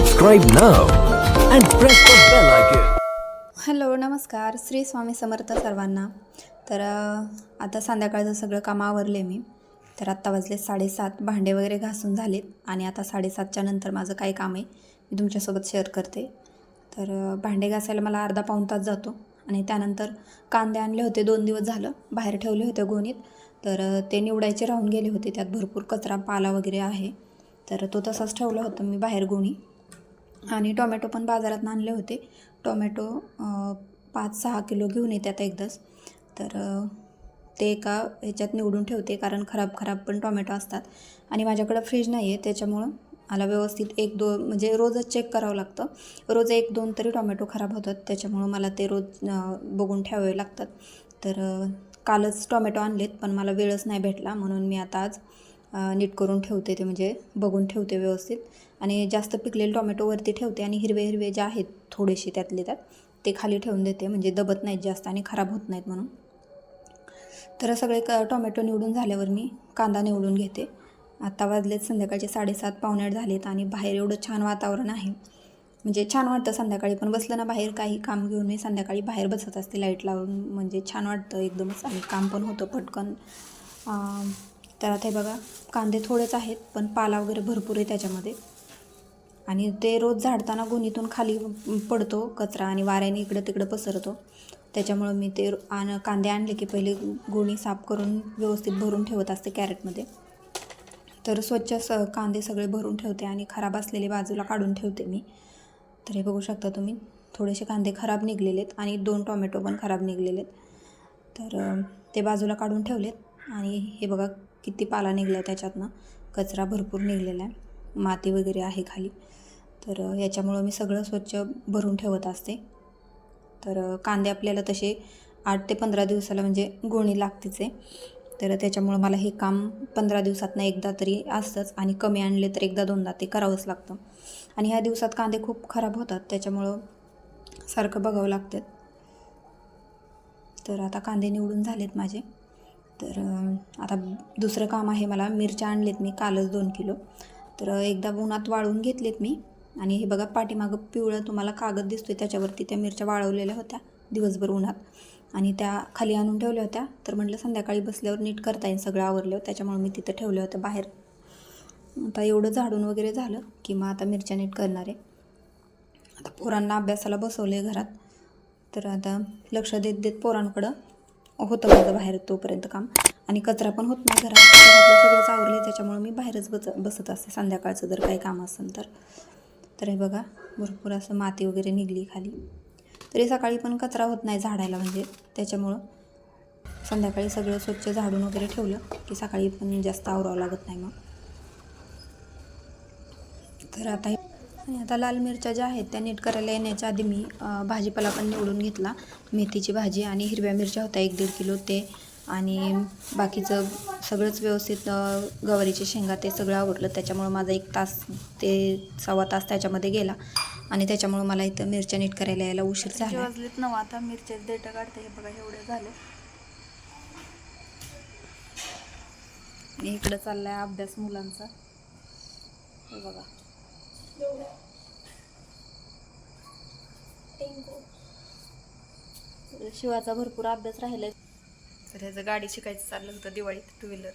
Subscribe now and press the bell icon. Hello नमस्कार. श्री स्वामी समर्थ सर्वांना. तर अ, आता संध्याकाळचं सगळं काम आवरले मी. तर आत्ता वाजले साडेसात. भांडे वगैरे घासून झालेत आणि आता साडेसातच्या नंतर माझं काय काम आहे मी तुमच्यासोबत शेअर करते. तर अ, भांडे घासायला मला अर्धा पाऊण तास जातो आणि त्यानंतर कांदे आणले होते दोन दिवस झालं. बाहेर ठेवले होते गोणीत. तर अ, ते निवडायचे राहून गेले होते. त्यात भरपूर कचरा पाला वगैरे आहे. तर तो तसाच ठेवला होता मी बाहेर गोणी. आणि टोमॅटो पण बाजारात आणले होते. टोमॅटो पाच सहा किलो घेऊन येतात एकदाच. तर ते एका ह्याच्यात निवडून ठेवते कारण खराब खराब पण टोमॅटो असतात. आणि माझ्याकडं फ्रीज नाही आहे त्याच्यामुळं मला व्यवस्थित एक दोन म्हणजे रोजच चेक करावं लागतं. रोज एक दोन तरी टोमॅटो खराब होतात त्याच्यामुळं मला ते रोज बघून ठेवावे लागतात. तर कालच टोमॅटो आणलेत पण मला वेळच नाही भेटला म्हणून मी आता आज नीट करून ठेवते ते म्हणजे बघून ठेवते व्यवस्थित. आणि जास्त पिकलेले टोमॅटोवरती ठेवते आणि हिरवे हिरवे जे आहेत थोडेसे त्यातले त्यात ते खाली ठेवून देते. म्हणजे दबत नाहीत जास्त आणि खराब होत नाहीत म्हणून. तर सगळे क टोमॅटो निवडून झाल्यावर मी कांदा निवडून घेते. आत्ता वाजलेत संध्याकाळचे साडेसात पावणे झालेत आणि बाहेर एवढं छान वातावरण आहे. म्हणजे छान वाटतं संध्याकाळी पण बसलं ना बाहेर काही काम घेऊन मी संध्याकाळी बाहेर बसत असते लाइट लावून. म्हणजे छान वाटतं एकदमच आणि काम पण होतं पटकन. तर आता हे बघा कांदे थोडेच आहेत पण पाला वगैरे भरपूर आहे त्याच्यामध्ये. आणि ते रोज झाडताना गुणीतून खाली पडतो कचरा आणि वाऱ्याने इकडं तिकडं पसरतो. त्याच्यामुळं मी ते आण कांदे आणले की पहिले गोणी साफ करून व्यवस्थित भरून ठेवत असते कॅरेटमध्ये. तर स्वच्छ स कांदे सगळे भरून ठेवते आणि खराब असलेले बाजूला काढून ठेवते मी. तर हे बघू शकता तुम्ही थोडेसे कांदे खराब निघलेले आहेत आणि दोन टोमॅटो पण खराब निघलेले आहेत तर ते बाजूला काढून ठेवलेत आणि हे बघा किती पाला निघला आहे त्याच्यातनं? कचरा भरपूर निघलेला आहे. माती वगैरे आहे खाली. तर याच्यामुळं मी सगळं स्वच्छ भरून ठेवत असते. तर कांदे आपल्याला तसे आठ ते पंधरा दिवसाला म्हणजे गोणी लागतेच आहे. तर त्याच्यामुळं मला हे काम पंधरा दिवसातनं एकदा तरी असतंच आणि कमी आणले तर एकदा दोनदा ते करावंच लागतं. आणि ह्या दिवसात कांदे खूप खराब होतात. त्याच्यामुळं सारखं बघावं लागतं. तर आता कांदे निवडून झालेत माझे. तर आता दुसरं काम आहे मला. मिरच्या आणलेत मी कालच दोन किलो. तर एकदा उन्हात वाळवून घेतलेत मी. आणि हे बघा पाठीमागं पिवळं तुम्हाला कागद दिसतोय. त्याच्यावरती त्या मिरच्या वाळवलेल्या होत्या दिवसभर उन्हात. आणि त्या खाली आणून ठेवल्या होत्या. तर म्हटलं संध्याकाळी बसल्यावर नीट करता येईल सगळं आवरलं. त्याच्यामुळे मी तिथं ठेवल्या होत्या बाहेर. आता एवढं झाडून वगैरे झालं की मग आता मिरच्या नीट करणार आहे. आता पोरांना अभ्यासाला बसवलं आहे घरात. तर आता लक्ष देत देत पोरांकडं होतं माझं बाहेर तोपर्यंत काम. आणि कचरा पण होत नाही घरात. घरातलं सगळंच आवरले त्याच्यामुळं मी बाहेरच बच बसत असते. संध्याकाळचं जर काही काम असेल तर. तर हे बघा भरपूर असं माती वगैरे निघली खाली. तरी सकाळी पण कचरा होत नाही झाडायला म्हणजे त्याच्यामुळं संध्याकाळी सगळं स्वच्छ झाडून वगैरे ठेवलं की सकाळी पण जास्त आवरावं लागत नाही मग. तर आता हे आणि आता लाल मिरच्या ज्या आहेत त्या नीट करायला येण्याच्या आधी मी भाजीपाला पण निवडून घेतला. मेथीची भाजी आणि हिरव्या मिरच्या होत्या एक दीड किलो ते. आणि बाकीचं सगळंच व्यवस्थित गवारीचे शेंगा ते सगळं आवडलं. त्याच्यामुळं माझा एक तास ते सव्वा तास त्याच्यामध्ये गेला. आणि त्याच्यामुळं मला इथं मिरच्या नीट करायला यायला उशीर झाला वाजलेत नऊ आता मिरच्या देठ काढते. हे बघा एवढे झाले. इकडं चाललाय अभ्यास मुलांचा. हे बघा. शिवाचा भरपूर अभ्यास राहिलाय. तर ह्याचं गाडी शिकायचं चाललं होतं दिवाळीत टू व्हीलर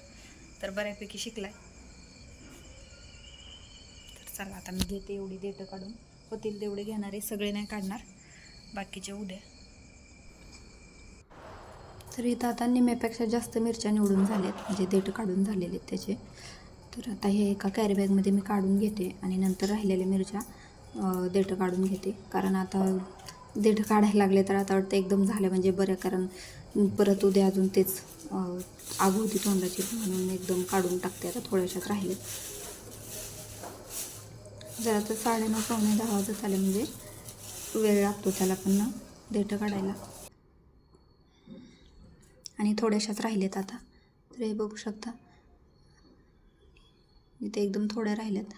तर बऱ्यापैकी शिकलाय. तर चला आता मी घेते एवढी देठं काढून. होतील तेवढे घेणारे सगळे नाही काढणार. बाकीचे उद्या. तर इथं आता निम्यापेक्षा जास्त मिरच्या निवडून झाल्यात. म्हणजे देठ काढून झालेले आहेत त्याचे. तर आता हे एका कॅरी बॅगमध्ये मी काढून घेते आणि नंतर राहिलेल्या मिरच्या देठं काढून घेते. कारण आता देठं काढायला लागले तर आता वाटतं एकदम झालं म्हणजे बरं कारण परत उद्या अजून तेच आग होती तोंडाची म्हणून एकदम काढून टाकते आता थोड्याशात राहिले. जरा तर साडेनऊ पावणे दहा वाजत आले म्हणजे वेळ लागतो त्याला पण ना देठं काढायला. आणि थोड्याशाच राहिलेत आता. तर हे बघू शकता. इथे एकदम थोड्या राहिल्यात.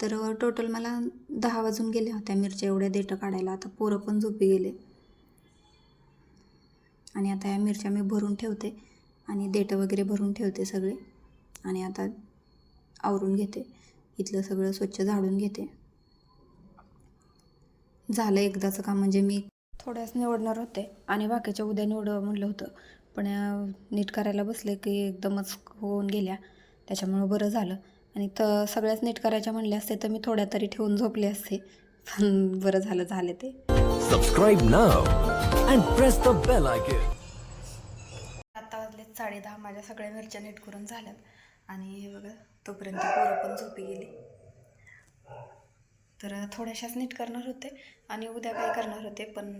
तर टोटल मला दहा वाजून गेल्या होत्या मिरच्या एवढ्या देठं काढायला. आता पोरं पण झोपी गेले. आणि आता या मिरच्या मी भरून ठेवते आणि देठं वगैरे भरून ठेवते सगळे. आणि आता आवरून घेते. इथलं सगळं स्वच्छ झाडून घेते. झालं एकदाचं काम म्हणजे मी थोड्याच निवडणार होते. आणि बाकीच्या उद्या निवडं म्हणलं होतं. पण नीट करायला बसले की एकदमच होऊन गेल्या. त्याच्यामुळं बरं झालं. आणि तर सगळ्याच नीट करायच्या म्हणले असते तर मी थोड्या तरी ठेवून झोपले असते. पण बरं झालं झाले ते. Press the bell icon. आत्ता वाजलेत साडे दहा माझ्या सगळ्या मिरच्या नीट करून झाल्यात. आणि हे बघा तोपर्यंत पोरं पण झोपी गेली. तर थोड्याशाच नीट करणार होते आणि उद्या काय करणार होते पण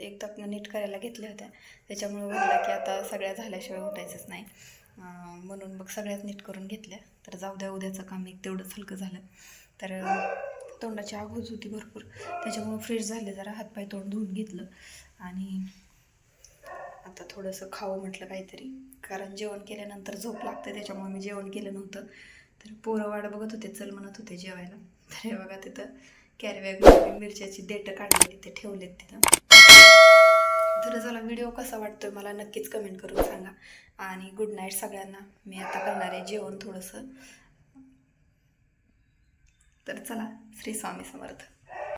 एकदा नीट करायला घेतल्या होत्या. त्याच्यामुळे म्हणलं की आता सगळ्या झाल्याशिवाय उठायचंच नाही. म्हणून मग सगळ्याच नीट करून घेतल्या. तर जाऊ द्या उद्याचं काम एक तेवढंच हलकं झालं. तर तोंडाची आगोज होत होती भरपूर. त्याच्यामुळे फ्रेश झाले जरा हातपाय तोंड धुवून घेतलं. आणि आता थोडंसं खावं म्हटलं काहीतरी. कारण जेवण केल्यानंतर झोप लागते त्याच्यामुळे मी जेवण केलं नव्हतं. तर पोरं वाट बघत होते चल म्हणत होते जेवायला. तर हे बघा तिथं कॅरीबॅग मिरच्याची देठं काढली तिथे ठेवलेत तिथं. तुम्हाला व्हिडिओ कसा वाटतोय मला नक्कीच कमेंट करून सांगा. आणि गुड नाईट सगळ्यांना. मी आता करणार आहे जेवण थोडंसं. तर चला श्री स्वामी समर्थ.